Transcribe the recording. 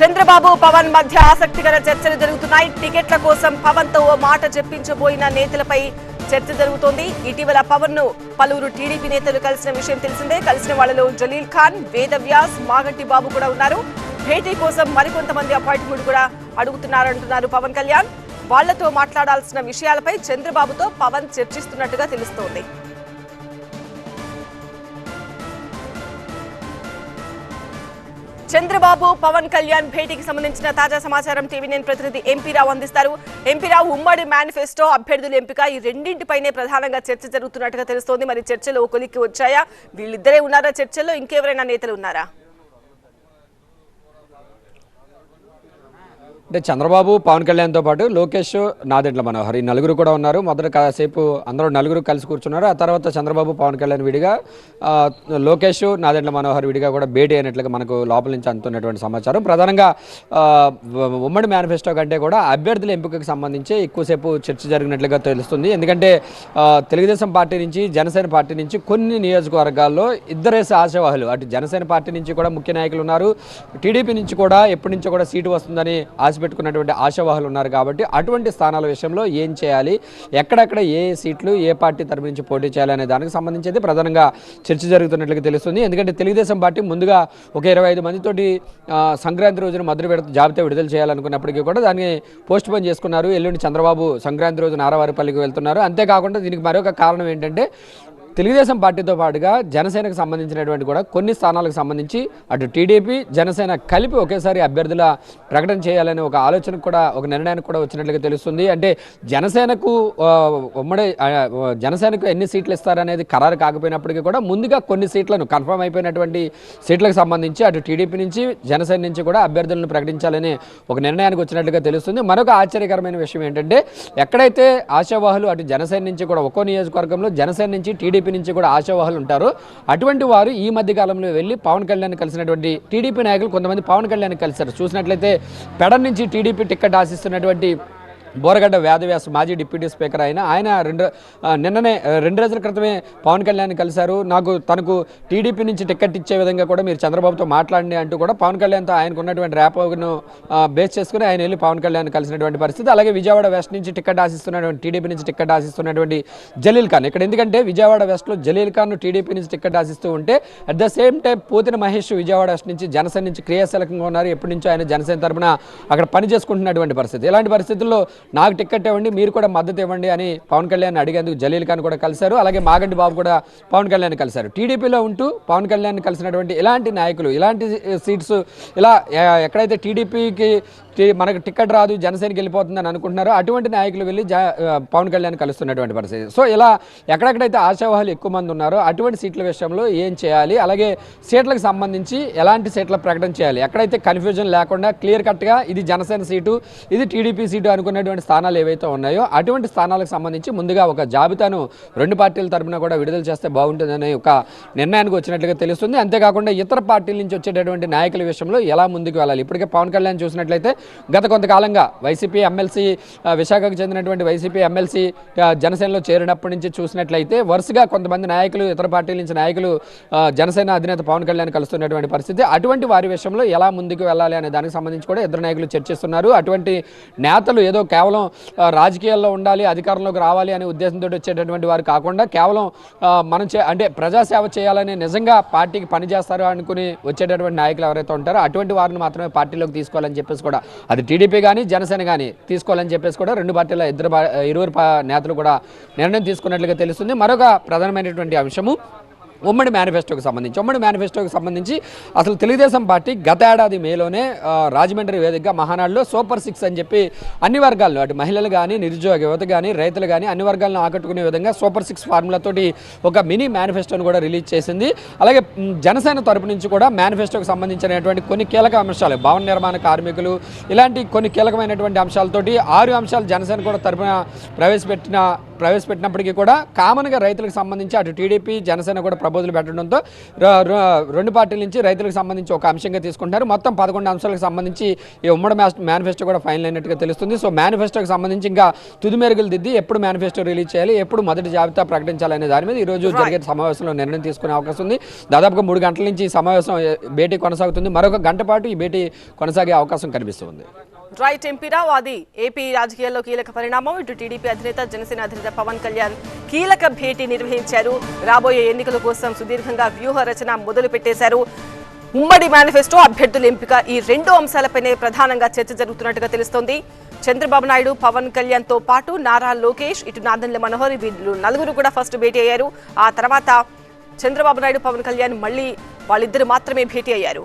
చంద్రబాబు పవన్ మధ్య ఆసక్తికర చర్చలు జరుగుతున్నాయి. టికెట్ల కోసం పవన్తో ఓ మాట చెప్పించబోయిన నేతలపై చర్చ జరుగుతోంది. ఇటీవల పవన్ను పలువురు టీడీపీ నేతలు కలిసిన విషయం తెలిసిందే. కలిసిన వాళ్ళలో జలీల్ ఖాన్ వేదవ్యాస్ మాగంటి బాబు కూడా ఉన్నారు. భేటీ కోసం మరికొంతమంది అపాయింట్మెంట్ కూడా అడుగుతున్నారంటున్నారు పవన్ కళ్యాణ్. వాళ్ళతో మాట్లాడాల్సిన విషయాలపై చంద్రబాబుతో పవన్ చర్చిస్తున్నట్టుగా తెలుస్తోంది. చంద్రబాబు పవన్ కళ్యాణ్ భేటీకి సంబంధించిన తాజా సమాచారం టీవీ నేను ప్రతినిధి ఎంపీ రావు అందిస్తారు. ఎంపీ రావు ఉమ్మడి మేనిఫెస్టో అభ్యర్థుల ఎంపిక ఈ రెండింటిపైనే ప్రధానంగా చర్చ జరుగుతున్నట్టుగా తెలుస్తోంది. మరి చర్చలు ఓ వచ్చాయా? వీళ్ళిద్దరే ఉన్నారా? చర్చల్లో ఇంకెవరైనా నేతలు ఉన్నారా? అంటే చంద్రబాబు పవన్ కళ్యాణ్తో పాటు లోకేష్ నాదెంట్ల మనోహర్ ఈ నలుగురు కూడా ఉన్నారు. మొదట కాసేపు అందరూ నలుగురు కలిసి కూర్చున్నారు. ఆ తర్వాత చంద్రబాబు పవన్ కళ్యాణ్ విడిగా లోకేష్ నాదెంట్ల మనోహర్ విడిగా కూడా భేటీ అయినట్లుగా మనకు లోపల నుంచి అందుతున్నటువంటి సమాచారం. ప్రధానంగా ఉమ్మడి మేనిఫెస్టో కంటే కూడా అభ్యర్థుల ఎంపికకు సంబంధించి ఎక్కువసేపు చర్చ జరిగినట్లుగా తెలుస్తుంది. ఎందుకంటే తెలుగుదేశం పార్టీ నుంచి జనసేన పార్టీ నుంచి కొన్ని నియోజకవర్గాల్లో ఇద్దరేసి ఆశావాహులు. అటు జనసేన పార్టీ నుంచి కూడా ముఖ్య నాయకులు ఉన్నారు. టీడీపీ నుంచి కూడా ఎప్పటి నుంచో కూడా సీటు వస్తుందని ఆశ పెట్టుకున్నటువంటి ఆశావాహులు ఉన్నారు కాబట్టి అటువంటి స్థానాల విషయంలో ఏం చేయాలి? ఎక్కడెక్కడ ఏ సీట్లు ఏ పార్టీ తరపు నుంచి పోటీ చేయాలి అనే దానికి సంబంధించి అయితే ప్రధానంగా చర్చ జరుగుతున్నట్లుగా తెలుస్తుంది. ఎందుకంటే తెలుగుదేశం పార్టీ ముందుగా ఒక ఇరవై ఐదు మందితోటి సంక్రాంతి రోజున మొదటి విడత జాబితా విడుదల చేయాలనుకున్నప్పటికీ కూడా దాన్ని పోస్ట్ పోన్ చేసుకున్నారు. ఎల్లుండి చంద్రబాబు సంక్రాంతి రోజు నారావారిపల్లికి వెళ్తున్నారు. అంతేకాకుండా దీనికి మరొక కారణం ఏంటంటే తెలుగుదేశం పార్టీతో పాటుగా జనసేనకు సంబంధించినటువంటి కూడా కొన్ని స్థానాలకు సంబంధించి అటు టీడీపీ జనసేన కలిపి ఒకేసారి అభ్యర్థుల ప్రకటన చేయాలనే ఒక ఆలోచనకు కూడా ఒక నిర్ణయానికి కూడా వచ్చినట్లుగా తెలుస్తుంది. అంటే జనసేనకు ఉమ్మడి జనసేనకు ఎన్ని సీట్లు ఇస్తారనేది ఖరారు కాకపోయినప్పటికీ కూడా ముందుగా కొన్ని సీట్లను కన్ఫర్మ్ అయిపోయినటువంటి సీట్లకు సంబంధించి అటు టీడీపీ నుంచి జనసేన నుంచి కూడా అభ్యర్థులను ప్రకటించాలని ఒక నిర్ణయానికి వచ్చినట్లుగా తెలుస్తుంది. మరొక ఆశ్చర్యకరమైన విషయం ఏంటంటే ఎక్కడైతే ఆశావాహులు అటు జనసేన నుంచి కూడా ఒక్కో నియోజకవర్గంలో జనసేన నుంచి టీడీపీ నుంచి కూడా ఆశావాహులు ఉంటారు. అటువంటి వారు ఈ మధ్య కాలంలో వెళ్ళి పవన్ కళ్యాణ్ కలిసినటువంటి టీడీపీ నాయకులు కొంతమంది పవన్ కళ్యాణ్ కలిశారు. చూసినట్లయితే పెడ నుంచి టీడీపీ టికెట్ ఆశిస్తున్నటువంటి బోరగడ్డ వ్యాధవ్యాస్ మాజీ డిప్యూటీ స్పీకర్ ఆయన ఆయన రెండు నిన్ననే రెండు రోజుల క్రితమే పవన్ కళ్యాణ్ కలిశారు. నాకు తనకు టీడీపీ నుంచి టికెట్ ఇచ్చే విధంగా కూడా మీరు చంద్రబాబుతో మాట్లాడండి అంటూ కూడా పవన్ కళ్యాణ్తో ఆయనకు ఉన్నటువంటి ర్యాపోను బేస్ చేసుకుని ఆయన వెళ్ళి పవన్ కళ్యాణ్ కలిసినటువంటి పరిస్థితి. అలాగే విజయవాడ వెస్ట్ నుంచి టికెట్ ఆశిస్తున్నటువంటి టీడీపీ నుంచి టికెట్ ఆశిస్తున్నటువంటి జలీల్ ఖాన్. ఇక్కడ ఎందుకంటే విజయవాడ వెస్ట్లో జలీల్ ఖాన్ టీడీపీ నుంచి టికెట్ ఆశిస్తూ ఉంటే at the same time Pothina Mahesh Vijayawada west నుంచి జనసేన నుంచి క్రియాశీలకంగా ఉన్నారు. ఎప్పటి నుంచో ఆయన జనసేన తరపున అక్కడ పని చేసుకుంటున్నటువంటి పరిస్థితి. ఇలాంటి పరిస్థితుల్లో నాకు టికెట్ ఇవ్వండి మీరు కూడా మద్దతు ఇవ్వండి అని పవన్ కళ్యాణ్ అడిగేందుకు జలీల్ ఖాన్ కూడా కలిశారు. అలాగే మాగంటి బాబు కూడా పవన్ కళ్యాణ్ కలిశారు. టీడీపీలో ఉంటూ పవన్ కళ్యాణ్ కలిసినటువంటి ఇలాంటి నాయకులు ఇలాంటి సీట్స్ ఇలా ఎక్కడైతే టీడీపీకి మనకు టికెట్ రాదు జనసేనకి వెళ్ళిపోతుందని అనుకుంటున్నారు. అటువంటి నాయకులు వెళ్ళి పవన్ కళ్యాణ్ కలుస్తున్నటువంటి పరిస్థితి. సో ఇలా ఎక్కడెక్కడైతే ఆశావాహులు ఎక్కువ మంది ఉన్నారో అటువంటి సీట్ల విషయంలో ఏం చేయాలి? అలాగే సీట్లకు సంబంధించి ఎలాంటి సీట్ల ప్రకటన చేయాలి? ఎక్కడైతే కన్ఫ్యూజన్ లేకుండా క్లియర్ కట్గా ఇది జనసేన సీటు ఇది టీడీపీ సీటు అనుకున్నటువంటి స్థానాలు ఏవైతే ఉన్నాయో అటువంటి స్థానాలకు సంబంధించి ముందుగా ఒక జాబితాను రెండు పార్టీల తరపున కూడా విడుదల చేస్తే బాగుంటుందనే ఒక నిర్ణయానికి వచ్చినట్లుగా తెలుస్తుంది. అంతేకాకుండా ఇతర పార్టీల నుంచి వచ్చేటటువంటి నాయకుల విషయంలో ఎలా ముందుకు వెళ్ళాలి? ఇప్పటికే పవన్ కళ్యాణ్ చూసినట్లయితే గత కొంతకాలంగా వైసీపీ ఎమ్మెల్సీ విశాఖకు చెందినటువంటి వైసీపీ ఎమ్మెల్సీ జనసేనలో చేరినప్పటి నుంచి చూసినట్లయితే వరుసగా కొంతమంది నాయకులు ఇతర పార్టీల నుంచి నాయకులు జనసేన అధినేత పవన్ కళ్యాణ్ కలుస్తున్నటువంటి పరిస్థితి. అటువంటి వారి విషయంలో ఎలా ముందుకు వెళ్ళాలి అనే దానికి సంబంధించి కూడా ఇద్దరు నాయకులు చర్చిస్తున్నారు. అటువంటి నేతలు ఏదో కేవలం రాజకీయాల్లో ఉండాలి అధికారంలోకి రావాలి అనే ఉద్దేశంతో వచ్చేటటువంటి వారు కాకుండా కేవలం మనం చే అంటే ప్రజాసేవ చేయాలని నిజంగా పార్టీకి పనిచేస్తారు అనుకుని వచ్చేటటువంటి నాయకులు ఎవరైతే ఉంటారో అటువంటి వారిని మాత్రమే పార్టీలోకి తీసుకోవాలని చెప్పేసి కూడా అది టీడీపీ కానీ జనసేన కానీ తీసుకోవాలని చెప్పేసి కూడా రెండు పార్టీల ఇద్దరు ఇరువురు నేతలు కూడా నిర్ణయం తీసుకున్నట్లుగా తెలుస్తుంది. మరొక ప్రధానమైనటువంటి అంశము ఉమ్మడి మేనిఫెస్టోకి సంబంధించి ఉమ్మడి మేనిఫెస్టోకి సంబంధించి అసలు తెలుగుదేశం పార్టీ గత ఏడాది మేలోనే రాజమండ్రి వేదికగా మహానాడులో సూపర్ సిక్స్ అని చెప్పి అన్ని వర్గాల్లో అటు మహిళలు కానీ నిరుద్యోగ యువత కానీ రైతులు కానీ అన్ని వర్గాలను ఆకట్టుకునే విధంగా సూపర్ సిక్స్ ఫార్ములాతోటి ఒక మినీ మేనిఫెస్టోను కూడా రిలీజ్ చేసింది. అలాగే జనసేన తరపు నుంచి కూడా మేనిఫెస్టోకి సంబంధించినటువంటి కొన్ని కీలక అంశాలు భవన నిర్మాణ కార్మికులు ఇలాంటి కొన్ని కీలకమైనటువంటి అంశాలతోటి ఆరు అంశాలు జనసేన కూడా తరపున ప్రవేశపెట్టిన ప్రవేశపెట్టినప్పటికీ కూడా కామన్గా రైతులకు సంబంధించి అటు టీడీపీ జనసేన కూడా ప్రపోజల్ పెట్టడంతో రెండు పార్టీల నుంచి రైతులకు సంబంధించి ఒక అంశంగా తీసుకుంటారు. మొత్తం పదకొండు అంశాలకు సంబంధించి ఈ ఉమ్మడి మేనిఫెస్టో కూడా ఫైనల్ అయినట్టుగా తెలుస్తుంది. సో మేనిఫెస్టోకి సంబంధించి ఇంకా తుది మెరుగులు దిద్ది ఎప్పుడు మేనిఫెస్టో రిలీజ్ చేయాలి ఎప్పుడు మొదటి జాబితా ప్రకటించాలనే దాని మీద ఈ రోజు జరిగే సమావేశంలో నిర్ణయం తీసుకునే అవకాశం ఉంది. దాదాపుగా మూడు గంటల నుంచి ఈ సమావేశం భేటీ కొనసాగుతుంది. మరొక గంట పాటు ఈ భేటీ కొనసాగే అవకాశం కనిపిస్తుంది రైట్ ఎంపీరావు అది ఏపీ రాజకీయాల్లో కీలక పరిణామం. ఇటు టీడీపీ అధినేత జనసేన అధినేత పవన్ కళ్యాణ్ కీలక భేటీ నిర్వహించారు. రాబోయే ఎన్నికల కోసం సుదీర్ఘంగా వ్యూహ రచన మొదలు పెట్టేశారు ఉమ్మడి మేనిఫెస్టో అభ్యర్థుల ఎంపిక ఈ రెండు అంశాలపైనే ప్రధానంగా చర్చ జరుగుతున్నట్టుగా తెలుస్తోంది. చంద్రబాబు నాయుడు పవన్ కళ్యాణ్తో పాటు నారా లోకేష్ ఇటు నాదన్ల మనోహర్ వీళ్ళు నలుగురు కూడా ఫస్ట్ భేటీ అయ్యారు. ఆ తర్వాత చంద్రబాబు నాయుడు పవన్ కళ్యాణ్ మళ్ళీ వాళ్ళిద్దరు మాత్రమే భేటీ అయ్యారు.